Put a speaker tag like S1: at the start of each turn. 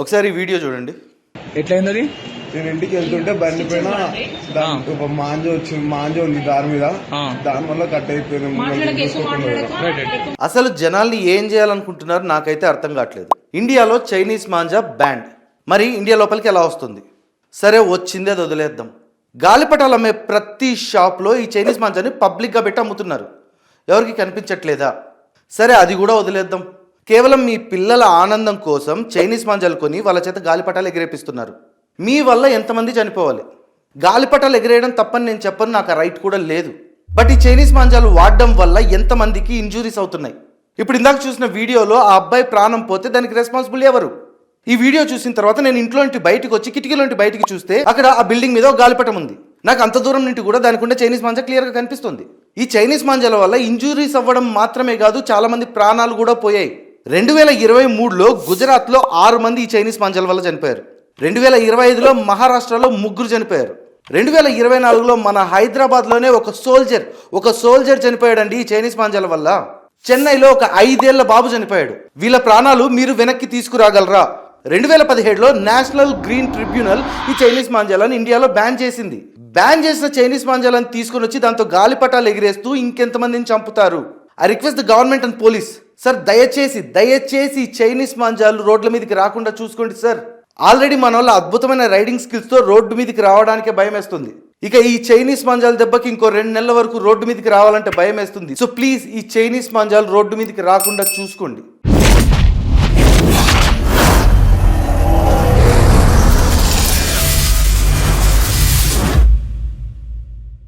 S1: ఒకసారి ఈ వీడియో చూడండి.
S2: ఎట్లయింది అది
S3: నేను ఇంటికి వెళ్తుంటే బండి పైన దా- ఒక మాంజ వచ్చింది మాంజ ఉంది దారి మీద. దాని వల్ల కట్ అయిపోయింది
S1: అసలు జనాల్ని ఏం చేయాలనుకుంటున్నారు నాకైతే అర్థం కావట్లేదు. ఇండియాలో చైనీస్ మాంజా బ్యాండ్ మరి ఇండియా లోపలికి ఎలా వస్తుంది? సరే వచ్చిందే అది వదిలేద్దాం. గాలిపటాలు అమ్మే ప్రతి షాప్లో ఈ చైనీస్ మాంజాని పబ్లిక్గా పెట్టి అమ్ముతున్నారు. ఎవరికి కనిపించట్లేదా? సరే అది కూడా వదిలేద్దాం. కేవలం మీ పిల్లల ఆనందం కోసం చైనీస్ మాంజాలు కొని వాళ్ళ చేత గాలిపటాలు ఎగిరేపిస్తున్నారు. మీ వల్ల ఎంతమంది చనిపోవాలి? గాలిపటాలు ఎగిరేయడం తప్పని నేను చెప్పను నాకు ఆ రైట్ కూడా లేదు. బట్ ఈ చైనీస్ మాంజాలు వాడడం వల్ల ఎంతమందికి ఇంజురీస్ అవుతున్నాయి. ఇప్పుడు ఇందాక చూసిన వీడియోలో ఆ అబ్బాయి ప్రాణం పోతే దానికి రెస్పాన్సిబుల్ ఎవరు? ఈ వీడియో చూసిన తర్వాత నేను ఇంట్లో నుండి బయటకు వచ్చి కిటికీలో నుండి బయటికి చూస్తే అక్కడ ఆ బిల్డింగ్ మీద ఒక గాలిపటం ఉంది. నాకు అంత దూరం నుండి కూడా దానికి ఉండే చైనీస్ మాంజా క్లియర్గా కనిపిస్తుంది. ఈ చైనీస్ మాంజాల వల్ల ఇంజురీస్ అవ్వడం మాత్రమే కాదు చాలామంది ప్రాణాలు కూడా పోయాయి. రెండు వేల ఇరవై మూడులో గుజరాత్లో ఆరు మంది ఈ చైనీస్ పంజాల వల్ల చనిపోయారు. రెండు వేల ఇరవై ఐదులో మహారాష్ట్రలో ముగ్గురు చనిపోయారు. రెండు వేల ఇరవై నాలుగులో మన హైదరాబాద్లోనే ఒక సోల్జర్ ఒక సోల్జర్ చనిపోయాడండి ఈ చైనీస్ మాంజాల వల్ల. చెన్నైలో ఒక ఐదేళ్ళ బాబు చనిపోయాడు. వీళ్ళ ప్రాణాలు మీరు వెనక్కి తీసుకురాగలరా? రెండు వేల పదిహేడులో నేషనల్ గ్రీన్ ట్రిబ్యునల్ ఈ చైనీస్ మాంజాలను ఇండియాలో బ్యాన్ చేసింది. బ్యాన్ చేసిన చైనీస్ మాంజాలను తీసుకొని వచ్చి దాంతో గాలిపటాలు ఎగిరేస్తూ ఇంకెంతమందిని చంపుతారు? I request the government and police. Sir దయచేసి దయచేసి ఈ చైనీస్ మాంజాలు రోడ్ల మీదకి రాకుండా చూసుకోండి సార్. ఆల్రెడీ మన వల్ల అద్భుతమైన రైడింగ్ స్కిల్స్తో రోడ్డు మీదకి రావడానికే భయం వేస్తుంది ఇక ఈ చైనీస్ మాంజాల దెబ్బకి ఇంకో రెండు నెలల వరకు రోడ్డు మీదకి రావాలంటే భయం వేస్తుంది సో ప్లీజ్ ఈ చైనీస్ మాంజాలు రోడ్డు మీదకి రాకుండా చూసుకోండి.